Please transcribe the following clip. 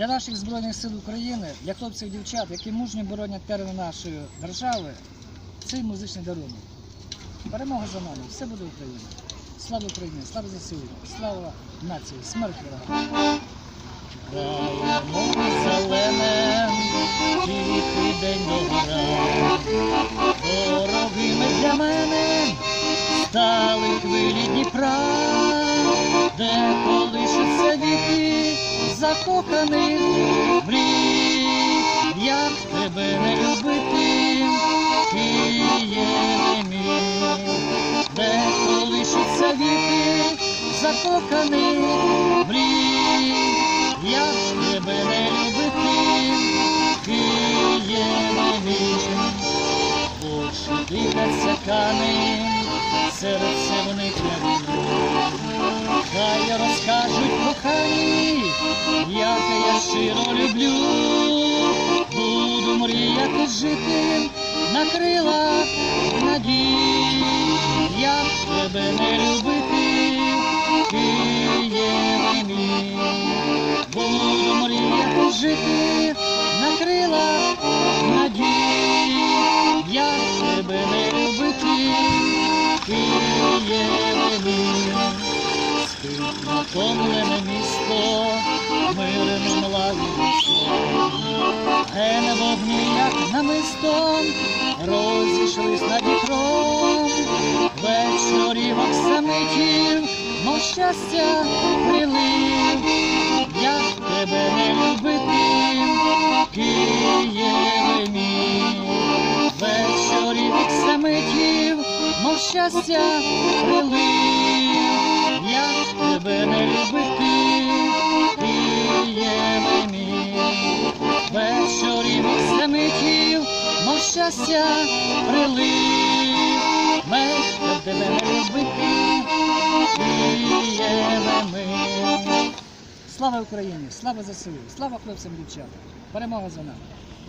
Для наших Збройних сил України, для хлопців і дівчат, які мужньо боронять терени нашої держави, цей музичний дарунок. Перемога за нами, все буде Україна. Слава Україні, слава ЗСУ, слава нації, смерть ворогам. Краємо зелене, тихий день догора. Дорогими для мене стали хвилі Дніпра, закоханих мрій, як тебе не любити, Києве мій, де колишуться віки закоханих мрій, як тебе не любити, Києве мій. Очі дивляться кани, серце в них яві. Хай розкажуть кохані, як я щиро люблю. Буду мріяти жити на крилах надій, як тебе не любити, Києве мій. Буду мріяти жити на крилах надій, як тебе не любити, Києве мій. Спить натомлене місто, лагідним Ген вогні, як намистом, розійшлись над Дніпром. Вечорів оксамитів, мов щастя прилив, як тебе не любити, Києве мій. Вечорів оксамитів, мов щастя прилив, як тебе не любити, щастя прилив, мешка тебе любити, Києве ми. Слава Україні! Слава ЗСУ! Слава хлопцям дівчатам! Перемога за нами!